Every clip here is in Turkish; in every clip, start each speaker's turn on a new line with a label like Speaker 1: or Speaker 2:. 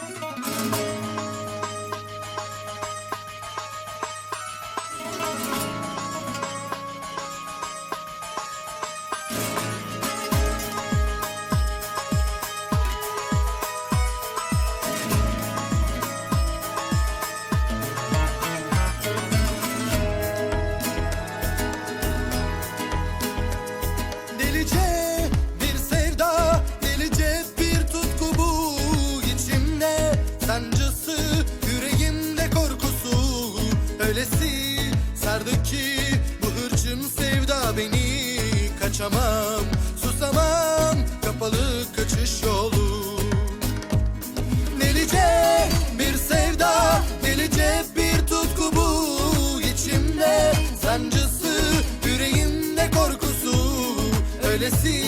Speaker 1: Thank you. Kaçamam susamam kapalı kaçış yolu. Delice bir sevda delice bir tutku bu içimde. Sancısı yüreğimde korkusu öylesi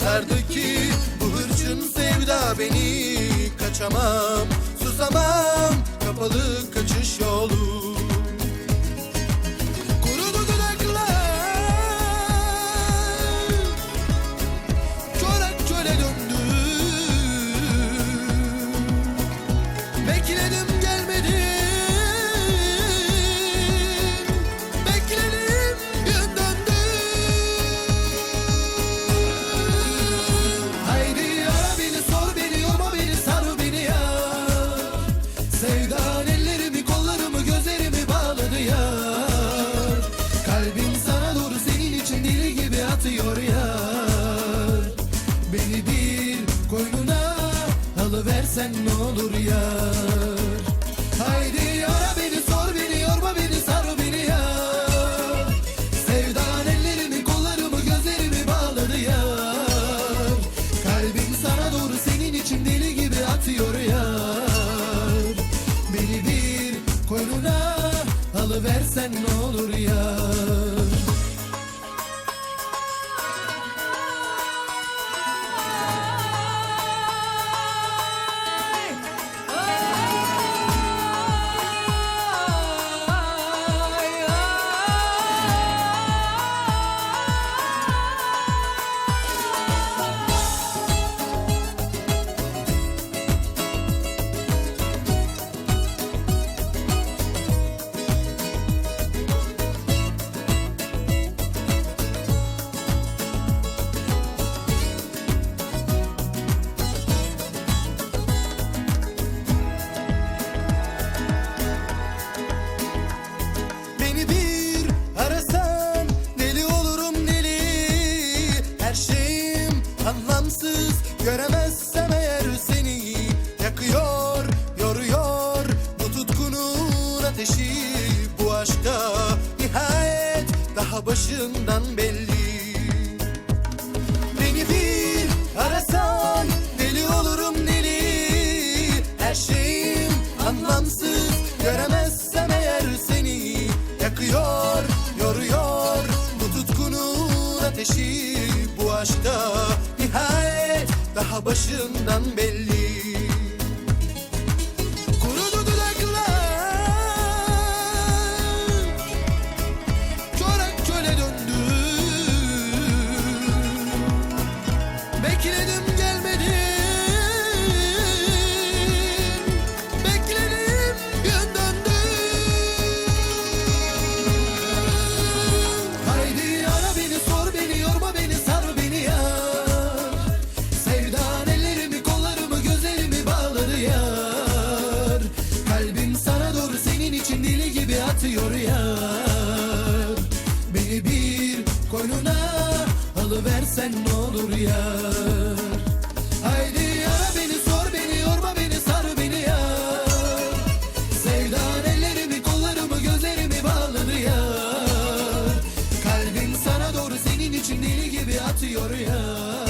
Speaker 1: sardı ki bu hırçın sevda beni. Kaçamam susamam kapalı kaçış yolu Sevdan ellerimi kollarımı gözlerimi bağladı ya. Kalbim sana doğru senin için deli gibi atıyor ya. Beni bir koynuna alıversen ne olur ya. Haydi ara beni sor beni yorma beni sar beni ya. Sevdan ellerimi kollarımı gözlerimi bağladı ya. Kalbim sana doğru senin için deli gibi atıyor ya alıversen ne olur ya göremezsem eğer seni Yakıyor, yoruyor bu tutkunun ateşi. Bu aşkta nihayet daha başından belli. Beni bir arasan deli olurum deli. Her şeyim anlamsız. Göremezsem eğer seni Yakıyor, yoruyor bu tutkunun ateşi. Bu aşkta başından belli deli gibi atıyor yar Beni bir koynuna alıversen ne olur yar Haydi ara beni sor beni yorma beni sar beni yar Sevdan ellerimi kollarımı gözlerimi bağladı yar Kalbim sana doğru senin için deli gibi atıyor ya